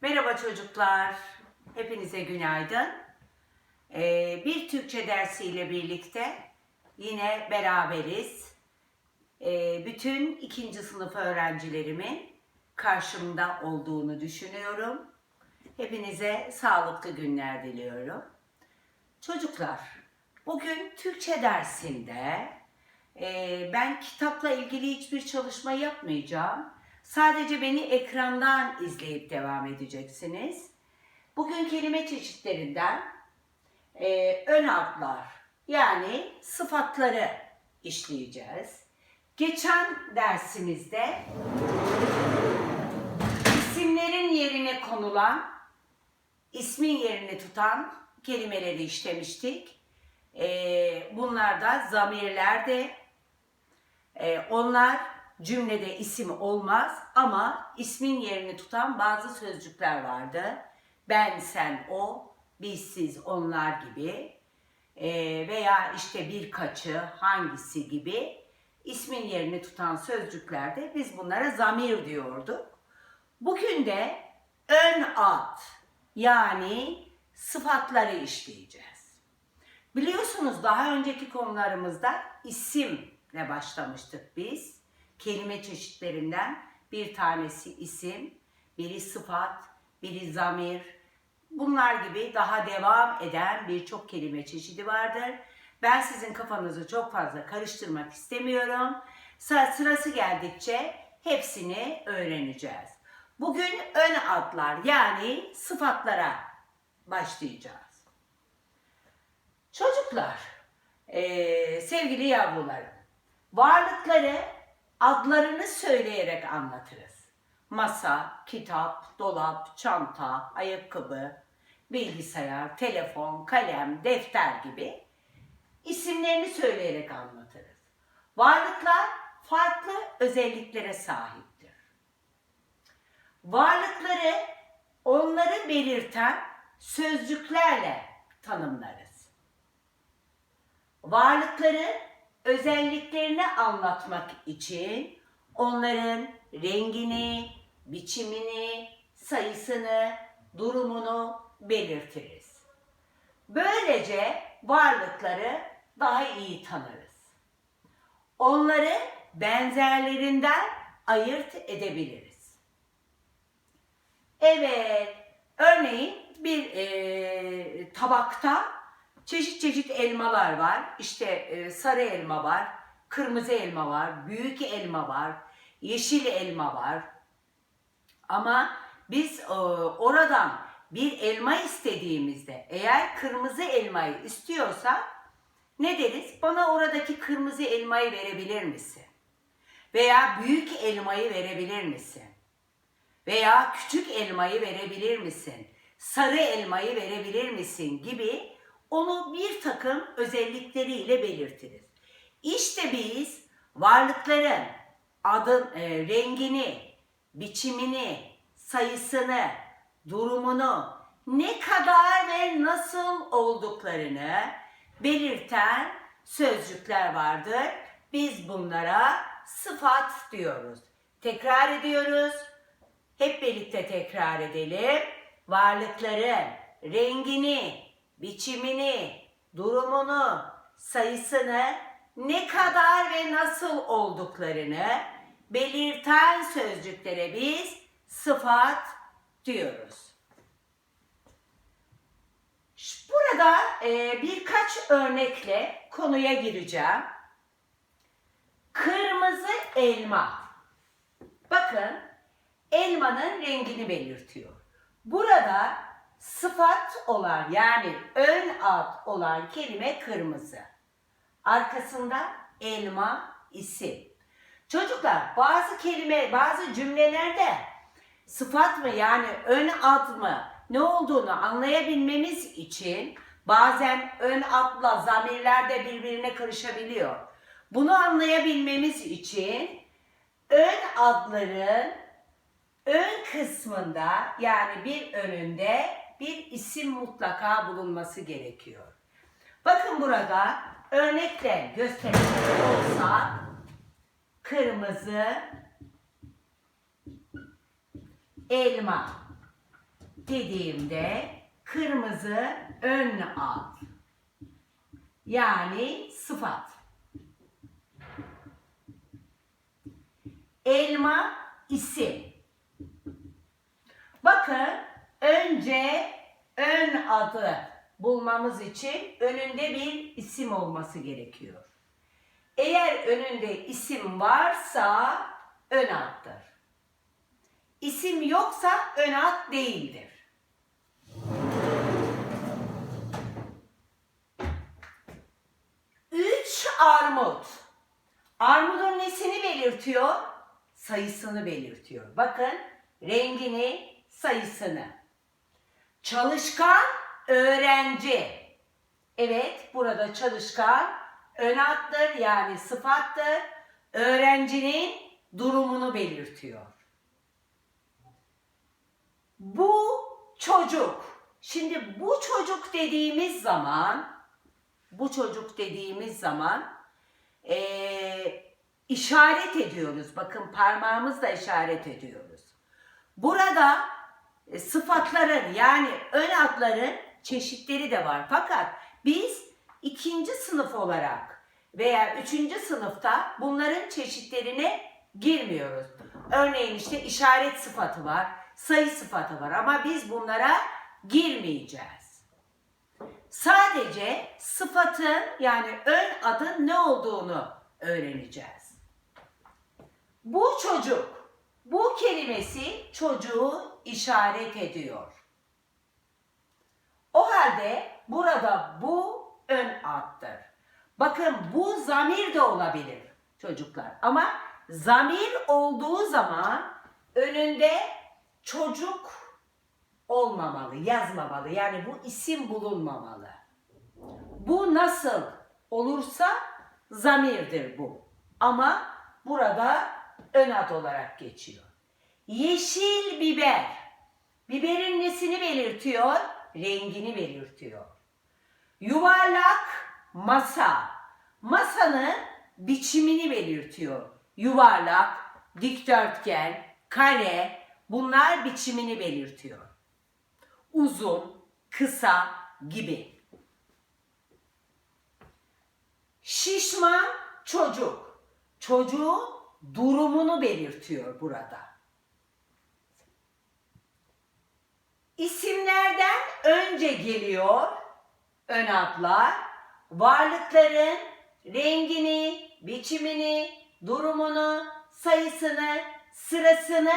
Merhaba çocuklar. Hepinize günaydın. Ee, bir Türkçe dersiyle birlikte yine beraberiz. Ee, bütün ikinci sınıf öğrencilerimin karşımda olduğunu düşünüyorum. Hepinize sağlıklı günler diliyorum. Çocuklar, bugün Türkçe dersinde e, ben kitapla ilgili hiçbir çalışma yapmayacağım. Sadece beni ekrandan izleyip devam edeceksiniz. Bugün kelime çeşitlerinden e, ön adlar yani sıfatları işleyeceğiz. Geçen dersimizde isimlerin yerine konulan, ismin yerini tutan kelimeleri işlemiştik. E, bunlar da zamirler e, onlar cümlede isim olmaz ama ismin yerini tutan bazı sözcükler vardı. Ben, sen, o, biz, siz, onlar gibi e, veya işte birkaçı, hangisi gibi ismin yerini tutan sözcüklerde biz bunlara zamir diyorduk. Bugün de ön ad yani sıfatları işleyeceğiz. Biliyorsunuz daha önceki konularımızda isimle başlamıştık biz. Kelime çeşitlerinden bir tanesi isim, biri sıfat, biri zamir. Bunlar gibi daha devam eden birçok kelime çeşidi vardır. Ben sizin kafanızı çok fazla karıştırmak istemiyorum. Sıra- Sırası geldikçe hepsini öğreneceğiz. Bugün ön adlar yani sıfatlara başlayacağız. Çocuklar, eee, sevgili yavrularım, varlıkları adlarını söyleyerek anlatırız. Masa, kitap, dolap, çanta, ayakkabı, bilgisayar, telefon, kalem, defter gibi isimlerini söyleyerek anlatırız. Varlıklar farklı özelliklere sahiptir. Varlıkları onları belirten sözcüklerle tanımlarız. Varlıkları özelliklerini anlatmak için onların rengini, biçimini, sayısını, durumunu belirtiriz. Böylece varlıkları daha iyi tanırız. Onları benzerlerinden ayırt edebiliriz. Evet, örneğin bir e, tabakta çeşit çeşit elmalar var. İşte e, sarı elma var, kırmızı elma var, büyük elma var, yeşil elma var. Ama biz e, oradan bir elma istediğimizde eğer kırmızı elmayı istiyorsa ne deriz? Bana oradaki kırmızı elmayı verebilir misin? Veya büyük elmayı verebilir misin? Veya küçük elmayı verebilir misin? Sarı elmayı verebilir misin? gibi onu bir takım özellikleriyle belirtiriz. İşte biz varlıkların adın, e, rengini, biçimini, sayısını, durumunu, ne kadar ve nasıl olduklarını belirten sözcükler vardır. Biz bunlara sıfat diyoruz. Tekrar ediyoruz. Hep birlikte tekrar edelim. Varlıkların rengini, biçimini, durumunu, sayısını, ne kadar ve nasıl olduklarını belirten sözcüklere biz sıfat diyoruz. Burada e, birkaç örnekle konuya gireceğim. Kırmızı elma. Bakın elmanın rengini belirtiyor. Burada sıfat olan yani ön ad olan kelime kırmızı. Arkasında elma isim. Çocuklar bazı kelime, bazı cümlelerde sıfat mı yani ön ad mı ne olduğunu anlayabilmemiz için bazen ön adla zamirler de birbirine karışabiliyor. Bunu anlayabilmemiz için ön adların ön kısmında yani bir önünde bir isim mutlaka bulunması gerekiyor. Bakın burada örnekle gösterecek olsa kırmızı elma. dediğimde kırmızı ön ad. Yani sıfat. Elma isim. Bakın önce ön adı bulmamız için önünde bir isim olması gerekiyor. Eğer önünde isim varsa ön addır. İsim yoksa ön ad değildir. Üç armut. Armudun nesini belirtiyor? Sayısını belirtiyor. Bakın rengini, sayısını. Çalışkan öğrenci. Evet, burada çalışkan ön addır yani sıfattır. Öğrencinin durumunu belirtiyor. Bu çocuk. Şimdi bu çocuk dediğimiz zaman, bu çocuk dediğimiz zaman eee, işaret ediyoruz. Bakın parmağımızla işaret ediyoruz. Burada sıfatların yani ön adların çeşitleri de var. Fakat biz ikinci sınıf olarak veya üçüncü sınıfta bunların çeşitlerine girmiyoruz. Örneğin işte işaret sıfatı var, sayı sıfatı var ama biz bunlara girmeyeceğiz. Sadece sıfatın yani ön adın ne olduğunu öğreneceğiz. Bu çocuk, bu kelimesi çocuğu işaret ediyor. O halde burada bu ön addır. Bakın bu zamir de olabilir çocuklar. Ama zamir olduğu zaman önünde çocuk olmamalı, yazmamalı. Yani bu isim bulunmamalı. Bu nasıl olursa zamirdir bu. Ama burada ön ad olarak geçiyor. Yeşil biber. Biberin nesini belirtiyor? Rengini belirtiyor. Yuvarlak masa. Masanın biçimini belirtiyor. Yuvarlak, dikdörtgen, kare bunlar biçimini belirtiyor. Uzun, kısa gibi. Şişman çocuk. Çocuğun durumunu belirtiyor burada. İsimlerden önce geliyor ön adlar. Varlıkların rengini, biçimini, durumunu, sayısını, sırasını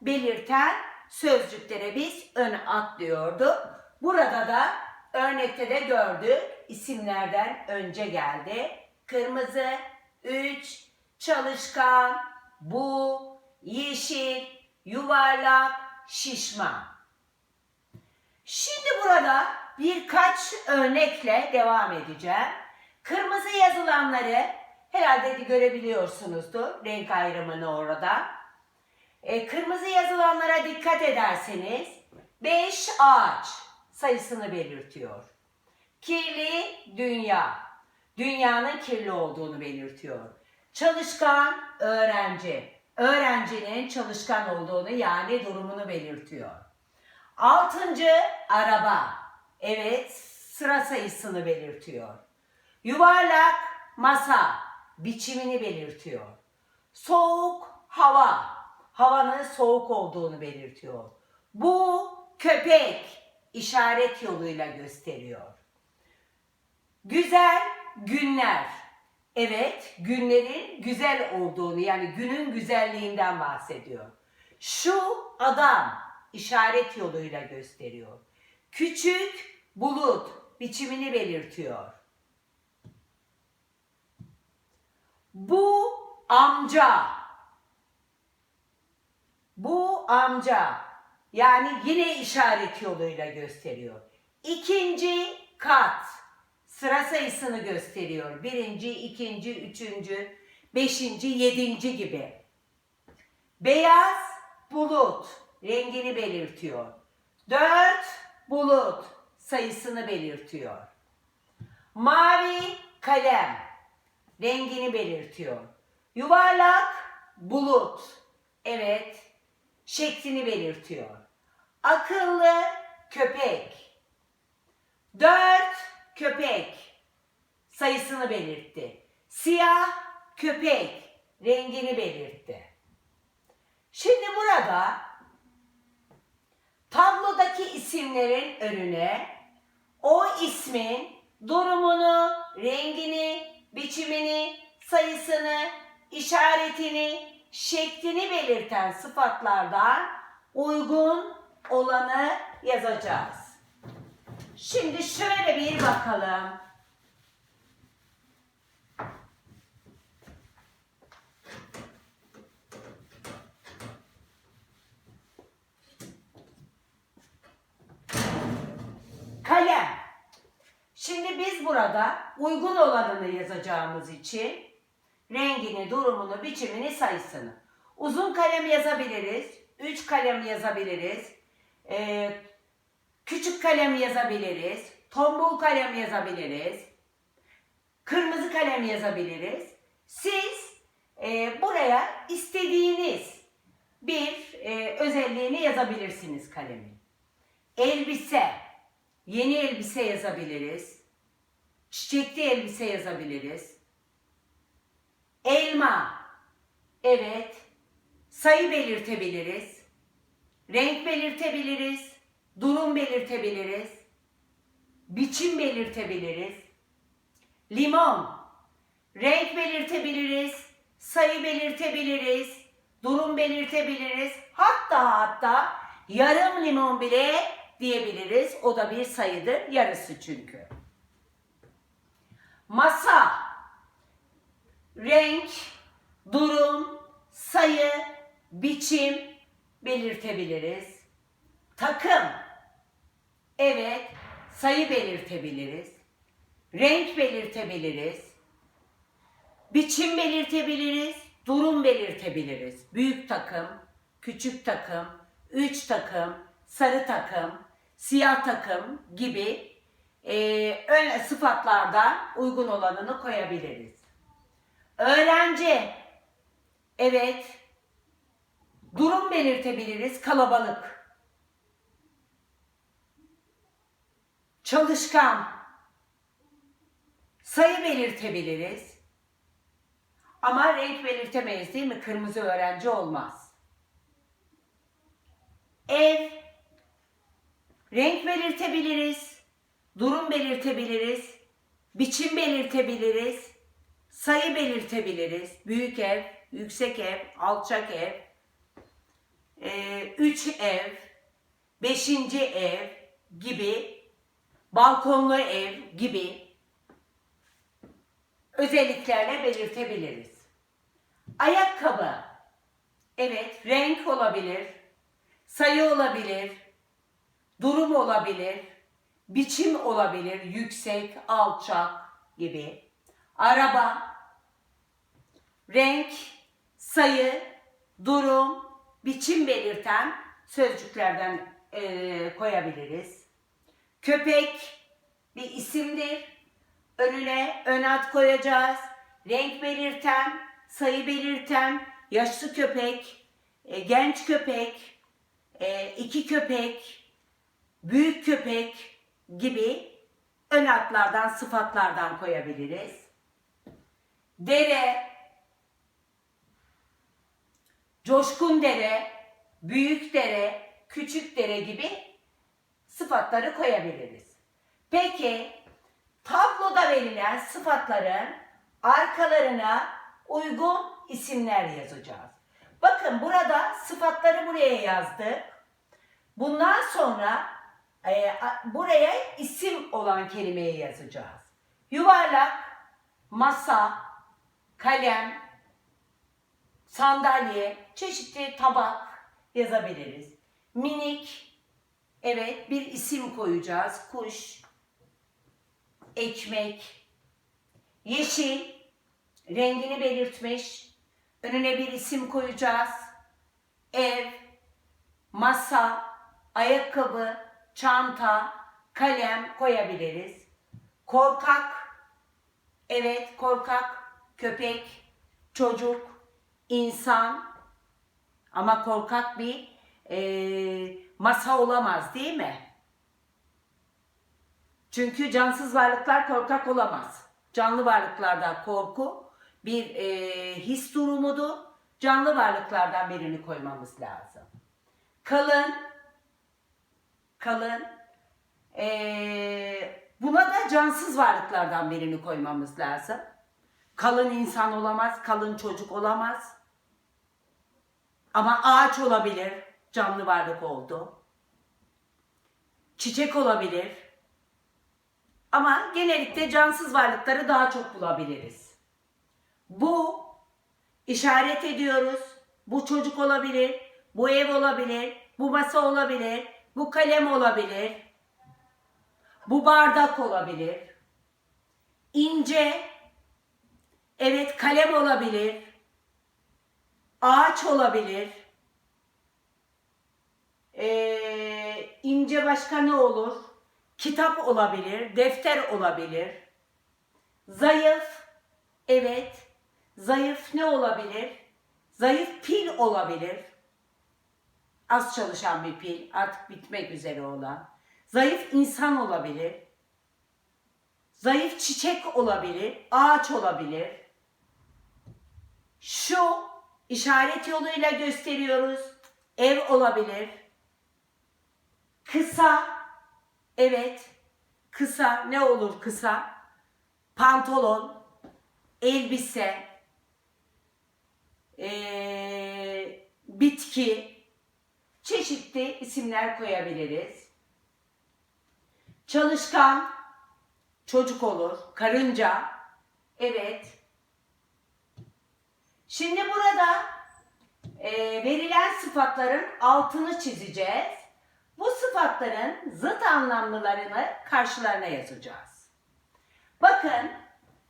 belirten sözcüklere biz ön ad diyordu. Burada da örnekte de gördük. İsimlerden önce geldi. Kırmızı, üç, çalışkan, bu, yeşil, yuvarlak, şişman. Şimdi burada birkaç örnekle devam edeceğim. Kırmızı yazılanları herhalde de görebiliyorsunuzdur renk ayrımını orada. E, kırmızı yazılanlara dikkat ederseniz 5 ağaç sayısını belirtiyor. Kirli dünya. Dünyanın kirli olduğunu belirtiyor. Çalışkan öğrenci. Öğrencinin çalışkan olduğunu yani durumunu belirtiyor. Altıncı araba. Evet sıra sayısını belirtiyor. Yuvarlak masa biçimini belirtiyor. Soğuk hava havanın soğuk olduğunu belirtiyor. Bu köpek işaret yoluyla gösteriyor. Güzel günler. Evet, günlerin güzel olduğunu yani günün güzelliğinden bahsediyor. Şu adam işaret yoluyla gösteriyor. Küçük bulut biçimini belirtiyor. Bu amca. Bu amca. Yani yine işaret yoluyla gösteriyor. İkinci kat. Sıra sayısını gösteriyor. Birinci, ikinci, üçüncü, beşinci, yedinci gibi. Beyaz bulut rengini belirtiyor. Dört bulut sayısını belirtiyor. Mavi kalem rengini belirtiyor. Yuvarlak bulut evet şeklini belirtiyor. Akıllı köpek. Dört köpek. Sayısını belirtti. Siyah köpek. Rengini belirtti. Şimdi burada tablodaki isimlerin önüne o ismin durumunu, rengini, biçimini, sayısını, işaretini, şeklini belirten sıfatlardan uygun olanı yazacağız. Şimdi şöyle bir bakalım. Kalem. Şimdi burada uygun olanını yazacağımız için rengini, durumunu, biçimini, sayısını. Uzun kalem yazabiliriz. Üç kalem yazabiliriz. Ee, küçük kalem yazabiliriz. Tombul kalem yazabiliriz. Kırmızı kalem yazabiliriz. Siz e, buraya istediğiniz bir e, özelliğini yazabilirsiniz kalemin. Elbise, yeni elbise yazabiliriz. Çiçekli elbise yazabiliriz. Elma, evet. Sayı belirtebiliriz. Renk belirtebiliriz. Durum belirtebiliriz. Biçim belirtebiliriz. Limon, renk belirtebiliriz. Sayı belirtebiliriz. Durum belirtebiliriz. Hatta hatta yarım limon bile diyebiliriz. O da bir sayıdır. Yarısı çünkü. Masa, renk, durum, sayı, biçim belirtebiliriz. Takım, evet, sayı belirtebiliriz. Renk belirtebiliriz. Biçim belirtebiliriz. Durum belirtebiliriz. Büyük takım, küçük takım, üç takım, sarı takım, siyah takım gibi e, ön sıfatlardan uygun olanını koyabiliriz. Öğrenci, evet, durum belirtebiliriz, kalabalık. Çalışkan, sayı belirtebiliriz. Ama renk belirtemeyiz değil mi? Kırmızı öğrenci olmaz. Ev, renk belirtebiliriz, durum belirtebiliriz, biçim belirtebiliriz, sayı belirtebiliriz. Büyük ev, yüksek ev, alçak ev, e, üç ev, beşinci ev gibi, balkonlu ev gibi özelliklerle belirtebiliriz. Ayakkabı, evet renk olabilir, sayı olabilir, durum olabilir, biçim olabilir, yüksek, alçak gibi. Araba, renk, sayı, durum, biçim belirten sözcüklerden eee, koyabiliriz. Köpek bir isimdir. Önüne ön ad koyacağız. Renk belirten, sayı belirten, yaşlı köpek, e, genç köpek, e, iki köpek, büyük köpek gibi ön adlardan, sıfatlardan koyabiliriz. Dere, coşkun dere, büyük dere, küçük dere gibi sıfatları koyabiliriz. Peki tabloda verilen sıfatların arkalarına uygun isimler yazacağız. Bakın burada sıfatları buraya yazdık. Bundan sonra e, a- buraya isim olan kelimeyi yazacağız. Yuvarlak, masa, kalem, sandalye, çeşitli tabak yazabiliriz. Minik, evet bir isim koyacağız. Kuş, ekmek, yeşil, rengini belirtmiş. Önüne bir isim koyacağız. Ev, masa, ayakkabı, çanta, kalem koyabiliriz. Korkak, evet korkak, köpek, çocuk, insan ama korkak bir eee, masa olamaz değil mi? Çünkü cansız varlıklar korkak olamaz. Canlı varlıklarda korku bir e, his durumudur. Canlı varlıklardan birini koymamız lazım. Kalın, kalın, e, buna da cansız varlıklardan birini koymamız lazım. Kalın insan olamaz, kalın çocuk olamaz. Ama ağaç olabilir, canlı varlık oldu. Çiçek olabilir. Ama genellikle cansız varlıkları daha çok bulabiliriz. Bu işaret ediyoruz. Bu çocuk olabilir, bu ev olabilir, bu masa olabilir, bu kalem olabilir, bu bardak olabilir. İnce, evet kalem olabilir, ağaç olabilir. Ee, ince başka ne olur? Kitap olabilir, defter olabilir. Zayıf, evet. Zayıf ne olabilir? Zayıf pil olabilir. Az çalışan bir pil, artık bitmek üzere olan. Zayıf insan olabilir. Zayıf çiçek olabilir, ağaç olabilir. Şu işaret yoluyla gösteriyoruz. Ev olabilir. Kısa, evet. Kısa ne olur kısa? Pantolon, elbise, eee, bitki, çeşitli isimler koyabiliriz. Çalışkan, çocuk olur. Karınca, evet. Şimdi burada e, verilen sıfatların altını çizeceğiz. Bu sıfatların zıt anlamlılarını karşılarına yazacağız. Bakın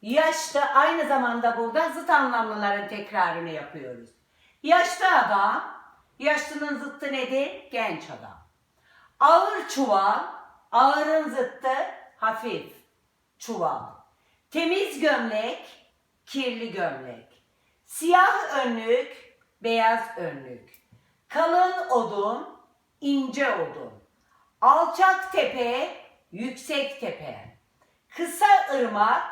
yaşta aynı zamanda burada zıt anlamlıların tekrarını yapıyoruz. Yaşlı adam, yaşlının zıttı nedir? Genç adam. Ağır çuval, ağırın zıttı hafif çuval. Temiz gömlek, kirli gömlek. Siyah önlük, beyaz önlük. Kalın odun, ince odun. Alçak tepe, yüksek tepe. Kısa ırmak,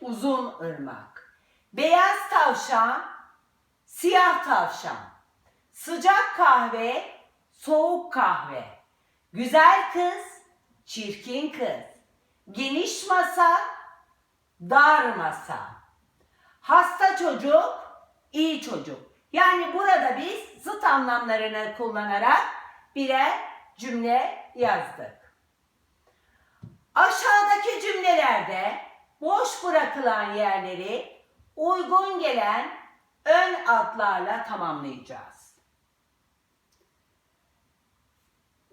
uzun ırmak. Beyaz tavşan, siyah tavşan. Sıcak kahve, soğuk kahve. Güzel kız, çirkin kız. Geniş masa, dar masa. Hasta çocuk, iyi çocuk. Yani burada biz zıt anlamlarını kullanarak birer cümle yazdık. Aşağıdaki cümlelerde boş bırakılan yerleri uygun gelen ön adlarla tamamlayacağız.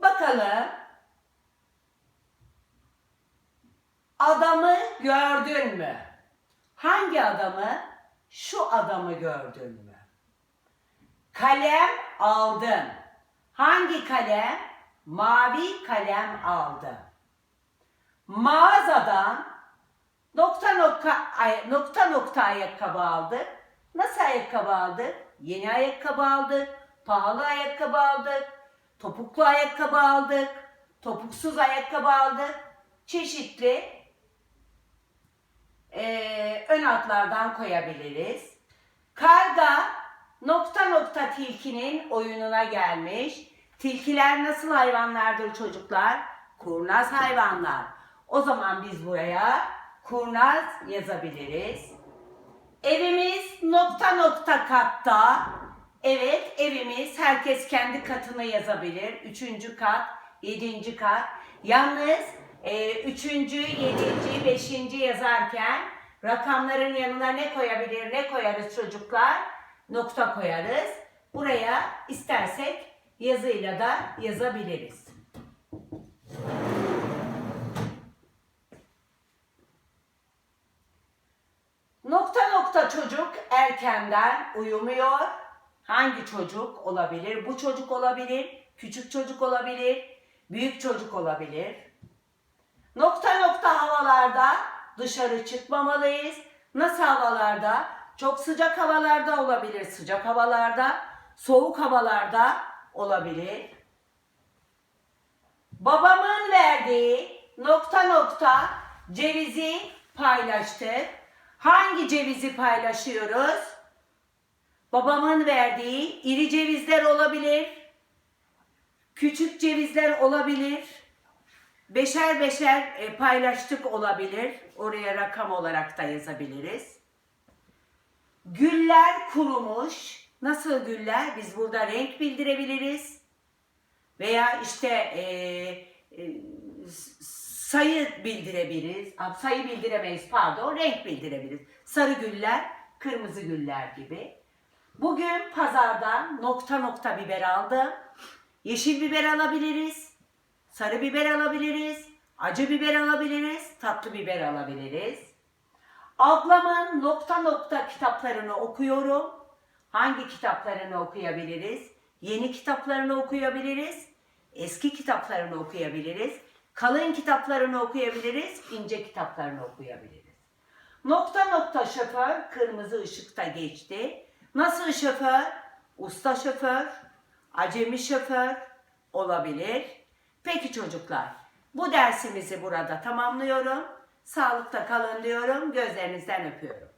Bakalım. Adamı gördün mü? Hangi adamı? Şu adamı gördün mü? Kalem aldın. Hangi kalem? Mavi kalem aldım. Mağazadan nokta nokta nokta nokta ayakkabı aldık. Nasıl ayakkabı aldık? Yeni ayakkabı aldık. Pahalı ayakkabı aldık. Topuklu ayakkabı aldık. Topuksuz ayakkabı aldık. Çeşitli eee, ön adlardan koyabiliriz. Karga nokta nokta tilkinin oyununa gelmiş. Tilkiler nasıl hayvanlardır çocuklar? Kurnaz hayvanlar. O zaman biz buraya kurnaz yazabiliriz. Evimiz nokta nokta katta. Evet evimiz herkes kendi katını yazabilir. Üçüncü kat, yedinci kat. Yalnız e, üçüncü, yedinci, beşinci yazarken rakamların yanına ne koyabilir, ne koyarız çocuklar? Nokta koyarız. Buraya istersek yazıyla da yazabiliriz. Nokta nokta çocuk erkenden uyumuyor. Hangi çocuk olabilir? Bu çocuk olabilir, küçük çocuk olabilir, büyük çocuk olabilir. Nokta nokta havalarda dışarı çıkmamalıyız. Nasıl havalarda? Çok sıcak havalarda olabilir, sıcak havalarda, soğuk havalarda olabilir. Babamın verdiği nokta nokta cevizi paylaştık. Hangi cevizi paylaşıyoruz? Babamın verdiği iri cevizler olabilir. Küçük cevizler olabilir. Beşer beşer e, paylaştık olabilir. Oraya rakam olarak da yazabiliriz. Güller kurumuş. Nasıl güller? Biz burada renk bildirebiliriz. Veya işte e, e, sayı bildirebiliriz. Sayı bildiremeyiz pardon. Renk bildirebiliriz. Sarı güller, kırmızı güller gibi. Bugün pazardan nokta nokta biber aldım. Yeşil biber alabiliriz. Sarı biber alabiliriz. Acı biber alabiliriz. Tatlı biber alabiliriz. Ablamın nokta nokta kitaplarını okuyorum. Hangi kitaplarını okuyabiliriz? Yeni kitaplarını okuyabiliriz. Eski kitaplarını okuyabiliriz. Kalın kitaplarını okuyabiliriz. ince kitaplarını okuyabiliriz. Nokta nokta şoför kırmızı ışıkta geçti. Nasıl şoför? Usta şoför, acemi şoför olabilir. Peki çocuklar, bu dersimizi burada tamamlıyorum. Sağlıkta kalın diyorum. Gözlerinizden öpüyorum.